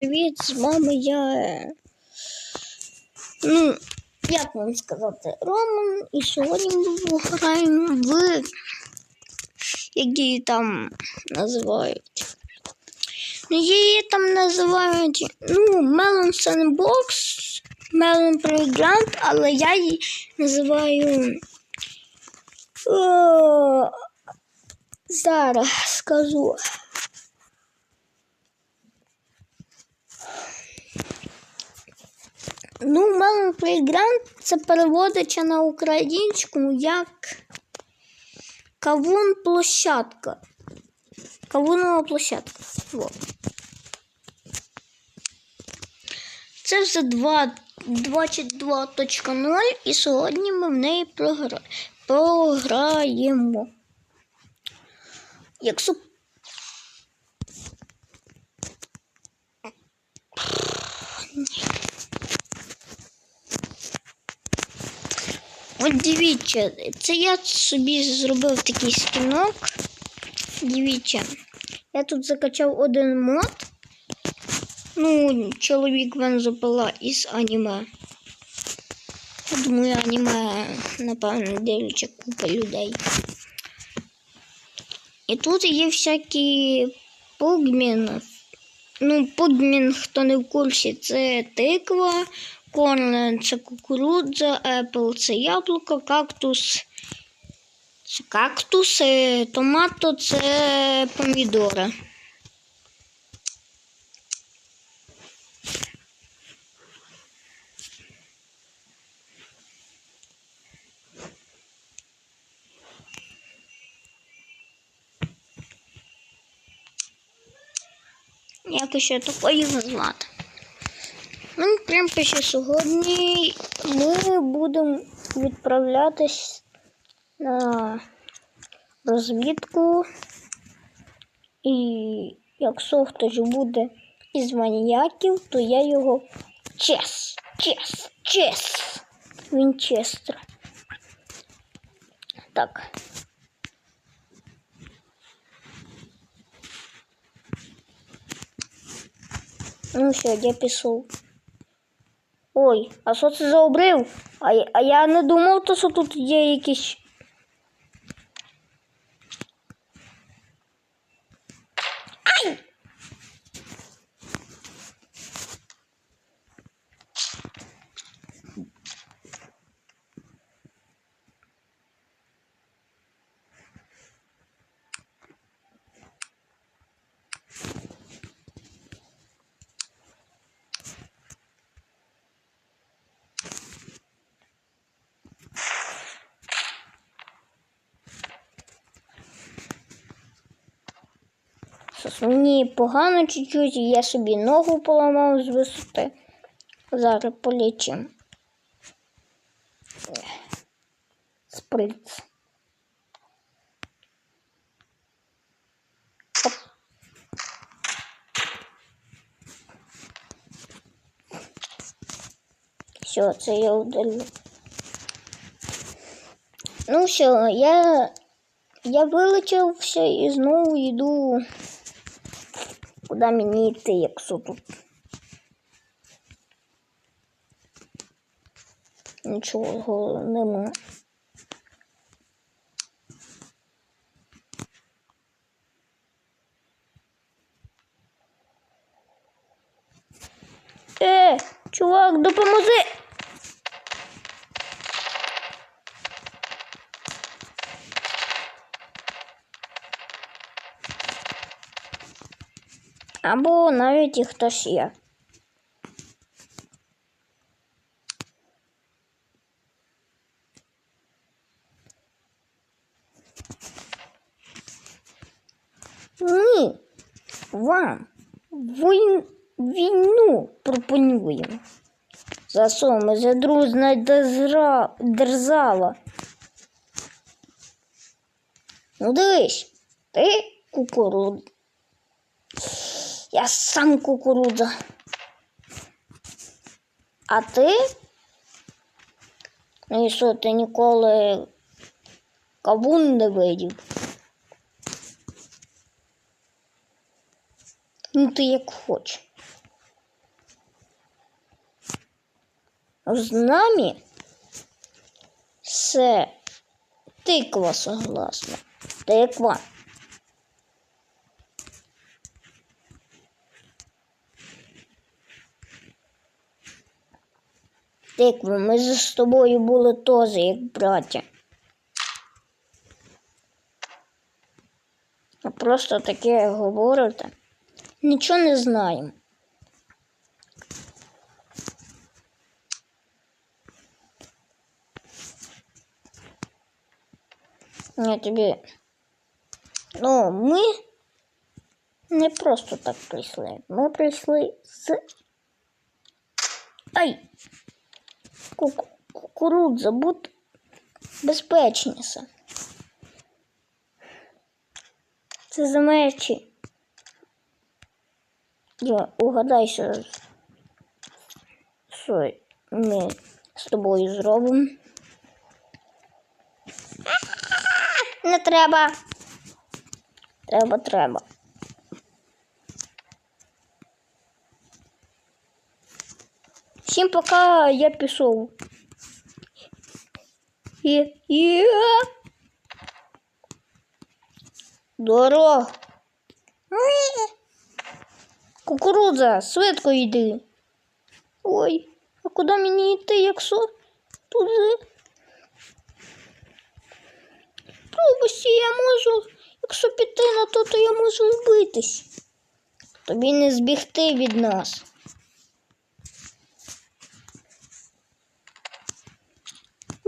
Привіт, з вами я. е, Ну, як вам сказати, Роман, і сьогодні ми граємо в. Її там називають? Ну, її там називають. Ну, Melon Sandbox, Melon Playground, але я її називаю. О, зараз скажу. Ну, Melon Playground це переводиться на українську як кавун площадка. Кавунова площадка. Во. Це вже 22.0 і сьогодні ми в неї програ... програємо. Якщо От дивіться, це я собі зробив такий скінок. Дивіться, я тут закачав один мод. Ну, чоловік бензопила із аніме. Я думаю, аніме, напевно, дивляться купа людей. І тут є всякі пугмін. Ну, пугмін, хто не в курсі, це тиква, корн це кукурудза, епл це яблуко, кактус. Це кактус, е, томато це помідори. Якось ще такої звати. Ну, прямо ще сьогодні ми будемо відправлятись на розвідку. І якщо хтось буде із маніяків, то я його чес, чес, чес. Вінчестер. Так. Ну все, я пішов. Ой, а що це за обрив? А, а я не думав, то, що тут є якісь. Мені погано чуть-чуть, я собі ногу поламав з висоти. Зараз полічимо. Сприц. Оп. Все, це я удалю. Ну все, я, я вилетівся і знову йду. Куди мені йти, якщо тут? Нічого нема. Е, чувак, допоможи! Або навіть і хтось є. Ми вам війн- війну пропонуємо. За що ми за дружна держа- держава. Ну дивись, ти кукурудза. Я сам кукуруза. А ти? Ну і що, ти ніколи кавун не видів? Ну ти як хочеш. З нами все тиква согласна. Тиква. Тиква, ми з тобою були теж як браття. А просто таке говорите. Нічого не знаємо. Я тобі. Ну, ми не просто так прийшли. Ми прийшли з. Ай! Ку- Кукурудза, будь безпечніше. Це за мечі. Я угадай, що, що ми з тобою зробимо. Не треба. Треба, треба. Всім пока я пішов. І, і... Дорог. Кукурудза, швидко йди. Ой, а куди мені йти, якщо туди? Пробусі, я можу, якщо піти на то, то я можу вбитись. Тобі не збігти від нас.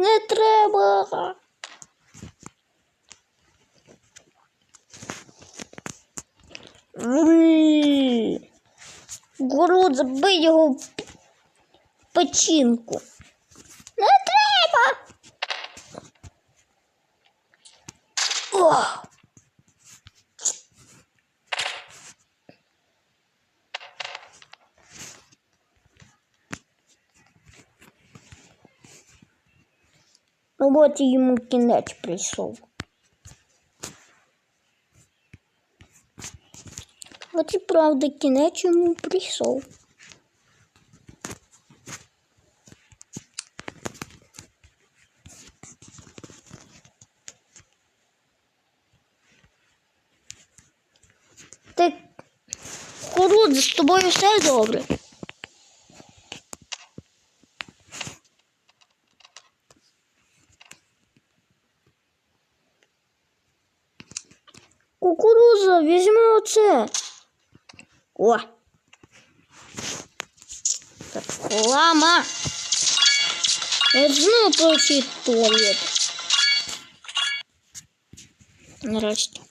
Не треба. Город, забий його печінку. Не треба. О! Ну от і йому кінець прийшов. От і правда кінець йому прийшов. Ти Курудз, з тобою все добре. Кукуруза, візьми оце. О. Так, лама. Я знову прочит туалет. Нарешті.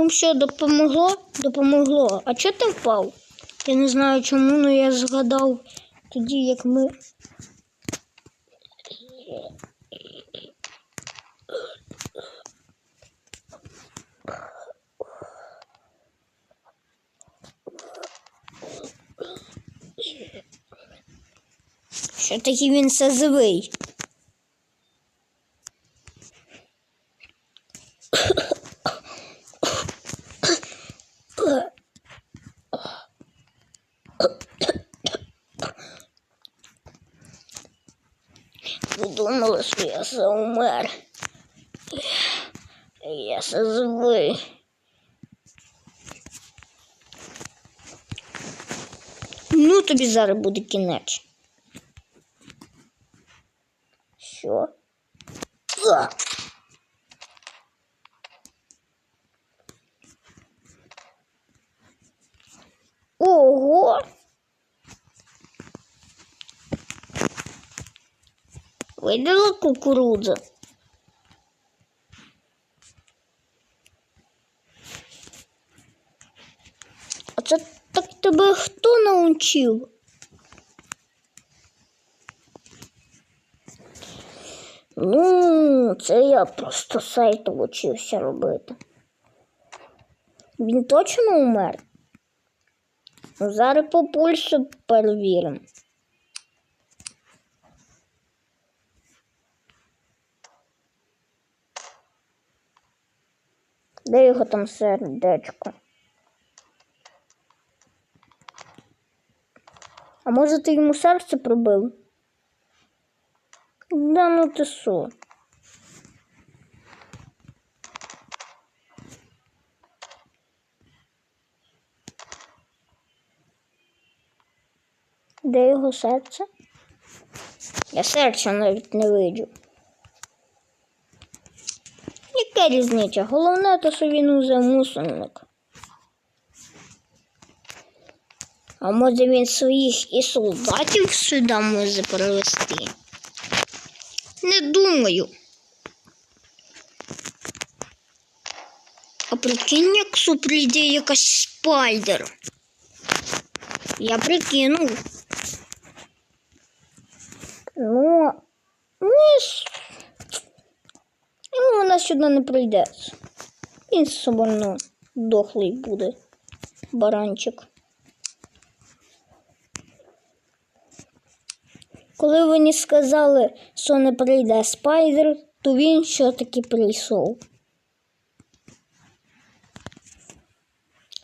Ну що, допомогло? Допомогло. А чого ти впав? Я не знаю чому, але я згадав тоді, як ми. Що такий він сазовий? Ви думали, що я заумер. Сазовий. Ну, тобі зараз буде кінець. Що? Ого! Видела кукурудза? Це так тебе хто научив? Ну, це я просто сайт учився робити. Він точно умер? Ну, зараз по пульсу перевіримо. Де його там сердечко? А може ти йому серце пробив? Да ну ти що? Де його серце? Я серця навіть не виджу. Яка різниця? Головне, то, що він уже мусорник. А може він своїх і солдатів сюди може привезти? Не думаю. А прикинь, якщо прийде якась спайдер. Я прикинув. Ну, ну, ж- ну вона сюди не прийде. Він все одно дохлий буде. Баранчик. Коли вони сказали, що не прийде спайдер, то він все-таки прийшов.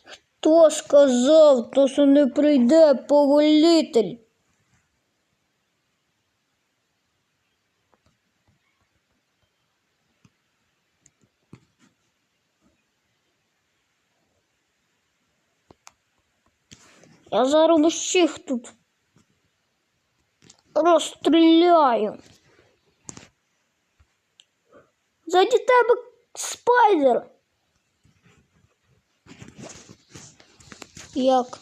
Хто сказав, то що не прийде повелитель? Я зараз усіх тут розстріляю. Заді тебе спайдер. Як?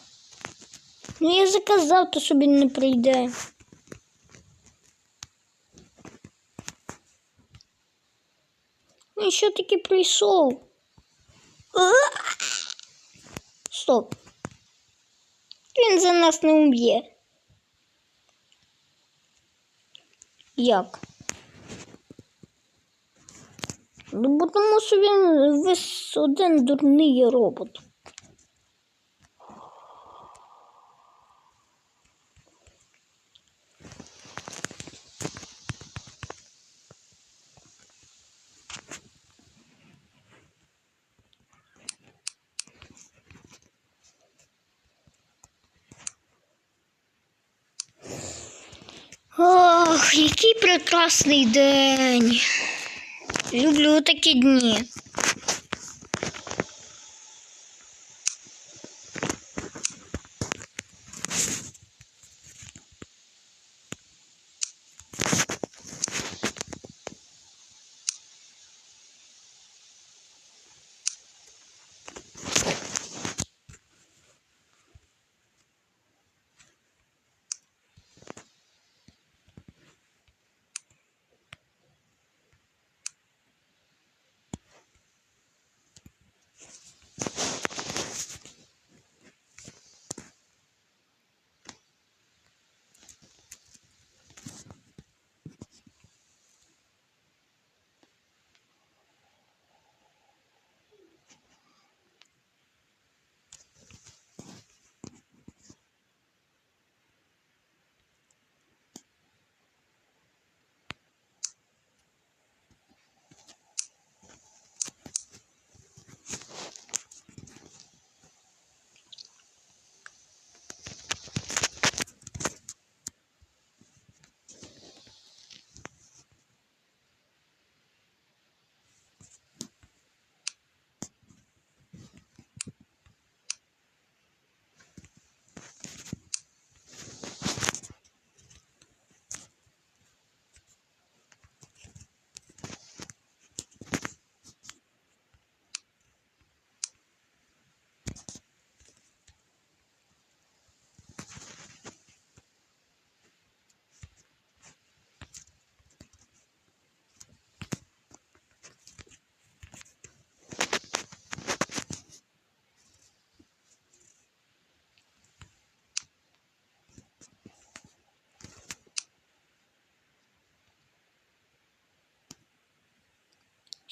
Ну я заказав, то собі не прийде. Він що таки прийшов? А! Стоп. Він за нас не уб'є. Як? Ну, тому що він весь один дурний робот. Ох, який прекрасний день. Люблю такі дні.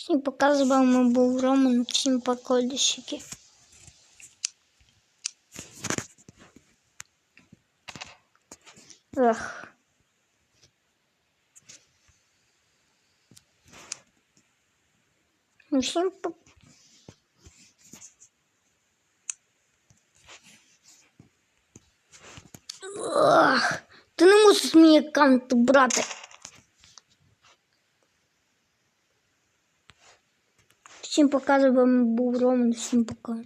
Всім показував, ми був Роман, всім поколіщики. Ех. Ну, всім по... Ох, ти не мусиш мій аккаунт брати. Всім показую, вам був Роман, всім пока.